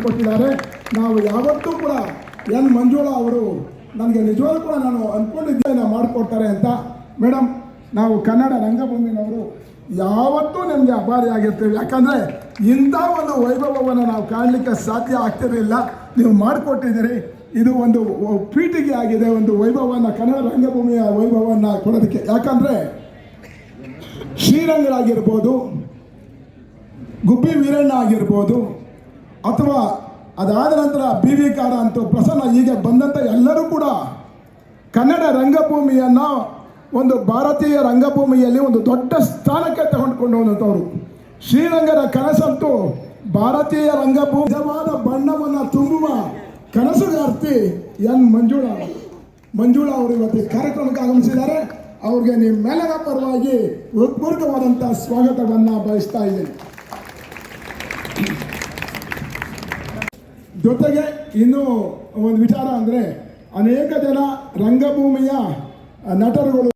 ಮಾಡಿಕೊಟ್ಟಿದ್ದಾರೆ ನಾವು ಯಾವತ್ತೂ ಕೂಡ ಎನ್ ಮಂಜುಳಾ ಅವರು ನನಗೆ ನಿಜವಾಗ್ಲೂ ಕೂಡ ನಾನು ಅಂದ್ಕೊಂಡಿದ್ದೇನೆ ಮಾಡಿಕೊಡ್ತಾರೆ ಅಂತ. ಮೇಡಮ್ ನಾವು ಕನ್ನಡ ರಂಗಭೂಮಿನವರು ಯಾವತ್ತೂ ನಿಮಗೆ ಅಭಾರಿಯಾಗಿರ್ತೇವೆ ಯಾಕಂದರೆ ಇಂಥ ಒಂದು ವೈಭವವನ್ನು ನಾವು ಕಾಣಲಿಕ್ಕೆ ಸಾಧ್ಯ ಆಗ್ತಿರಲಿಲ್ಲ ನೀವು ಮಾಡಿಕೊಟ್ಟಿದ್ದೀರಿ. ಇದು ಒಂದು ಪೀಠಿಗೆ ಆಗಿದೆ ಒಂದು ವೈಭವವನ್ನು, ಕನ್ನಡ ರಂಗಭೂಮಿಯ ವೈಭವವನ್ನು ಕೊಡೋದಕ್ಕೆ. ಯಾಕಂದರೆ ಶ್ರೀರಂಗರಾಗಿರ್ಬೋದು, ಗುಬ್ಬಿ ವೀರಣ್ಣ ಆಗಿರ್ಬೋದು ಅಥವಾ ಅದಾದ ನಂತರ ಬಿ ವಿ ಕಾರ ಅಂತೂ ಪ್ರಸನ್ನ ಹೀಗೆ ಬಂದಂಥ ಎಲ್ಲರೂ ಕೂಡ ಕನ್ನಡ ರಂಗಭೂಮಿಯನ್ನು ಒಂದು ಭಾರತೀಯ ರಂಗಭೂಮಿಯಲ್ಲಿ ಒಂದು ದೊಡ್ಡ ಸ್ಥಾನಕ್ಕೆ ತಗೊಂಡ್ಕೊಂಡು ಹೋದಂಥವ್ರು. ಶ್ರೀರಂಗದ ಕನಸಂತೂ ಭಾರತೀಯ ರಂಗಭೂಮಿ ನಿಜವಾದ ಬಣ್ಣವನ್ನು ತುಂಬುವ ಕನಸುಗಾರ್ತಿ ಎನ್ ಮಂಜುಳ. ಮಂಜುಳ ಅವರು ಇವತ್ತು ಕಾರ್ಯಕ್ರಮಕ್ಕೆ ಆಗಮಿಸಿದ್ದಾರೆ. ಅವ್ರಿಗೆ ನಿಮ್ಮೆಲ್ಲರ ಪರವಾಗಿ ಹೃತ್ಪೂರ್ವಕವಾದಂಥ ಸ್ವಾಗತವನ್ನು ಬಯಸ್ತಾ ಇದ್ದೀನಿ. ಜೊತೆಗೆ ಇನ್ನೂ ಒಂದು ವಿಚಾರ ಅಂದರೆ ಅನೇಕ ಜನ ರಂಗಭೂಮಿಯ ನಟರುಗಳು